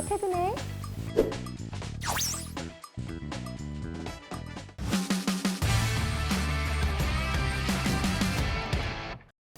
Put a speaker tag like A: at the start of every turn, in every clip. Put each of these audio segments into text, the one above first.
A: 나 퇴근해.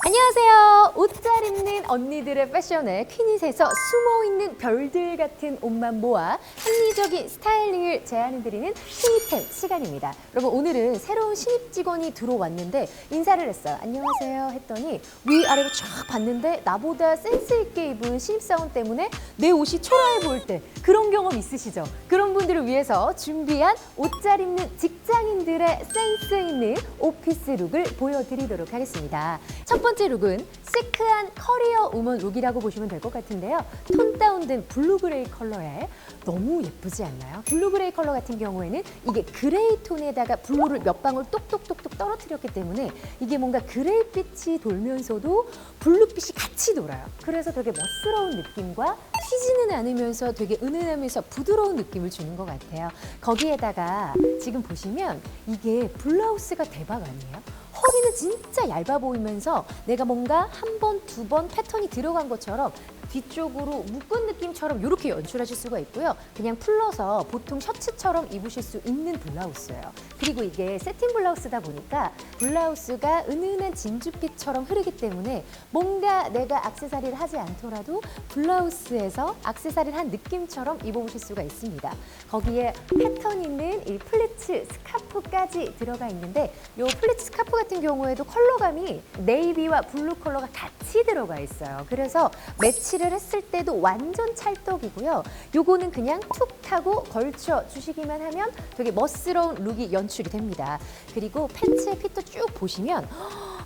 A: 안녕하세요. 옷 잘 입는 언니들의 패션에 퀴닛에서 숨어 있는 별들 같은 옷만 모아 합리적인 스타일링을 제안해드리는 퀴니템 시간입니다. 여러분 오늘은 새로운 신입 직원이 들어왔는데 인사를 했어요. 안녕하세요 했더니 위아래로 쫙 봤는데 나보다 센스 있게 입은 신입사원 때문에 내 옷이 초라해 보일 때 그런 경험 있으시죠? 그런 분들을 위해서 준비한 옷 잘 입는 직장인들의 센스 있는 오피스 룩을 보여드리도록 하겠습니다. 첫 번째 룩은 시크한 커리어 우먼 룩이라고 보시면 될 것 같은데요. 톤 다운된 블루 그레이 컬러에 너무 예쁘지 않나요? 블루 그레이 컬러 같은 경우에는 이게 그레이 톤에다가 블루를 몇 방울 똑똑똑똑 떨어뜨렸기 때문에 이게 뭔가 그레이빛이 돌면서도 블루빛이 같이 돌아요. 그래서 되게 멋스러운 느낌과 튀지는 않으면서 되게 은은하면서 부드러운 느낌을 주는 것 같아요. 거기에다가 지금 보시면 이게 블라우스가 대박 아니에요? 허리는 진짜 얇아 보이면서 내가 뭔가 한 번, 두 번 패턴이 들어간 것처럼 뒤쪽으로 묶은 느낌처럼 이렇게 연출하실 수가 있고요. 그냥 풀러서 보통 셔츠처럼 입으실 수 있는 블라우스예요. 그리고 이게 세팅 블라우스다 보니까 블라우스가 은은한 진주빛처럼 흐르기 때문에 뭔가 내가 악세사리를 하지 않더라도 블라우스에서 악세사리를 한 느낌처럼 입어보실 수가 있습니다. 거기에 패턴 있는 이 플리츠 스카프까지 들어가 있는데 이 플리츠 스카프 같은 경우에도 컬러감이 네이비와 블루 컬러가 같 이 들어가 있어요. 그래서 매치를 했을 때도 완전 찰떡이고요. 요거는 그냥 툭 하고 걸쳐 주시기만 하면 되게 멋스러운 룩이 연출이 됩니다. 그리고 팬츠의 핏도 쭉 보시면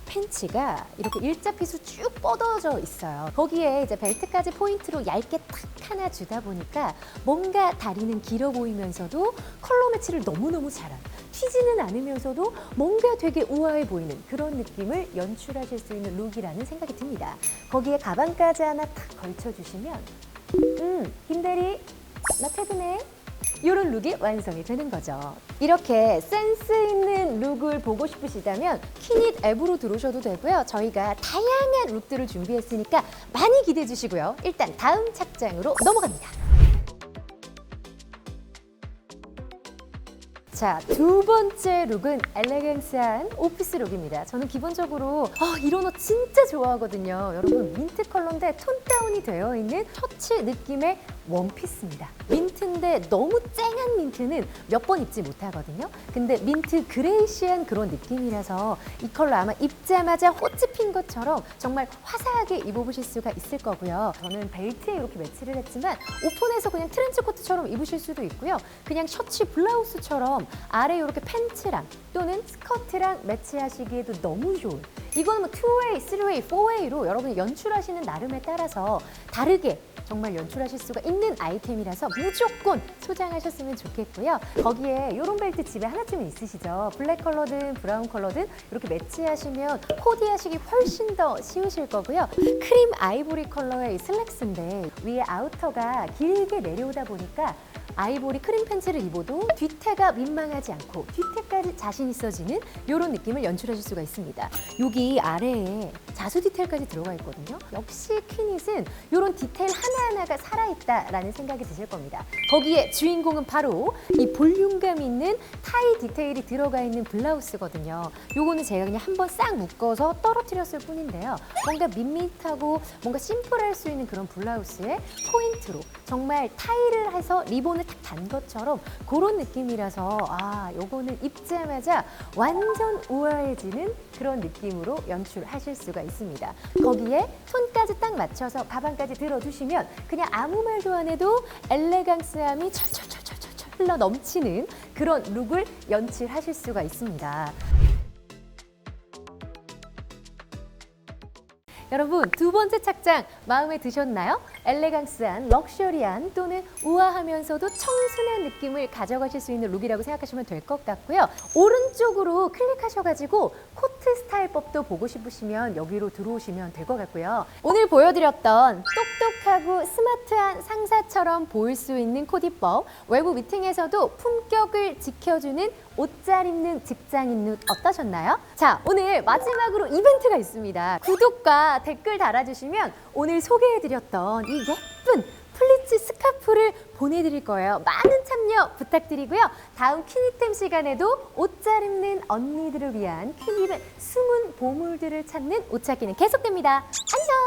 A: 팬츠가 이렇게 일자핏으로 쭉 뻗어져 있어요. 거기에 이제 벨트까지 포인트로 얇게 탁 하나 주다 보니까 뭔가 다리는 길어 보이면서도 컬러 매치를 너무너무 잘한 튀지는 않으면서도 뭔가 되게 우아해 보이는 그런 느낌을 연출하실 수 있는 룩이라는 생각이 듭니다. 거기에 가방까지 하나 탁 걸쳐주시면 음, 김대리 나 퇴근해. 이런 룩이 완성이 되는 거죠. 이렇게 센스 있는 룩을 보고 싶으시다면 퀴닛 앱으로 들어오셔도 되고요. 저희가 다양한 룩들을 준비했으니까 많이 기대해 주시고요. 일단 다음 착장으로 넘어갑니다. 자, 두 번째 룩은 엘레강스한 오피스 룩입니다. 저는 기본적으로 아, 이런 옷 진짜 좋아하거든요. 여러분, 민트 컬러인데 톤 다운이 되어 있는 셔츠 느낌의 원피스입니다. 민트인데 너무 쨍한 민트는 몇 번 입지 못하거든요. 근데 민트 그레이시한 그런 느낌이라서 이 컬러 아마 입자마자 호치 핀 것처럼 정말 화사하게 입어보실 수가 있을 거고요. 저는 벨트에 이렇게 매치를 했지만 오픈해서 그냥 트렌치 코트처럼 입으실 수도 있고요. 그냥 셔츠 블라우스처럼 아래 이렇게 팬츠랑 또는 스커트랑 매치하시기에도 너무 좋은 이거는 뭐 투웨이, 쓰리웨이, 포웨이로 여러분이 연출하시는 나름에 따라서 다르게 정말 연출하실 수가 있는 아이템이라서 무조건 소장하셨으면 좋겠고요. 거기에 이런 벨트 집에 하나쯤은 있으시죠. 블랙 컬러든 브라운 컬러든 이렇게 매치하시면 코디하시기 훨씬 더 쉬우실 거고요. 크림 아이보리 컬러의 이 슬랙스인데 위에 아우터가 길게 내려오다 보니까 아이보리 크림 팬츠를 입어도 뒤태가 민망하지 않고 뒤태까지 자신 있어지는 이런 느낌을 연출하실 수가 있습니다. 여기 아래에 자수 디테일까지 들어가 있거든요. 역시 퀴닛은 이런 디테일 하나하나가 살아있다라는 생각이 드실 겁니다. 거기에 주인공은 바로 이 볼륨감 있는 타이 디테일이 들어가 있는 블라우스거든요. 요거는 제가 그냥 한번 싹 묶어서 떨어뜨렸을 뿐인데요. 뭔가 밋밋하고 뭔가 심플할 수 있는 그런 블라우스에 포인트로 정말 타이를 해서 리본 을딱단 것처럼 그런 느낌이라서 아 요거는 입자마자 완전 우아해지는 그런 느낌으로 연출하실 수가 있습니다. 거기에 손까지 딱 맞춰서 가방까지 들어두시면 그냥 아무 말도 안 해도 엘레강스함이 철철철철철 흘러 넘치는 그런 룩을 연출하실 수가 있습니다. 여러분 두 번째 착장 마음에 드셨나요? 엘레강스한 럭셔리한 또는 우아하면서도 청순한 느낌을 가져가실 수 있는 룩이라고 생각하시면 될 것 같고요. 오른쪽으로 클릭하셔가지고 코트 스타일 법도 보고 싶으시면 여기로 들어오시면 될 것 같고요. 오늘 보여드렸던 똑똑하고 스마트한 상사처럼 보일 수 있는 코디법 외부 미팅에서도 품격을 지켜주는 옷 잘 입는 직장인 룩 어떠셨나요? 자 오늘 마지막으로 이벤트가 있습니다. 구독과 댓글 달아주시면 오늘 소개해드렸던 이 예쁜 스트레치 스카프를 보내드릴 거예요. 많은 참여 부탁드리고요. 다음 퀴니템 시간에도 옷 잘 입는 언니들을 위한 퀴니의 숨은 보물들을 찾는 옷찾기는 계속됩니다. 안녕!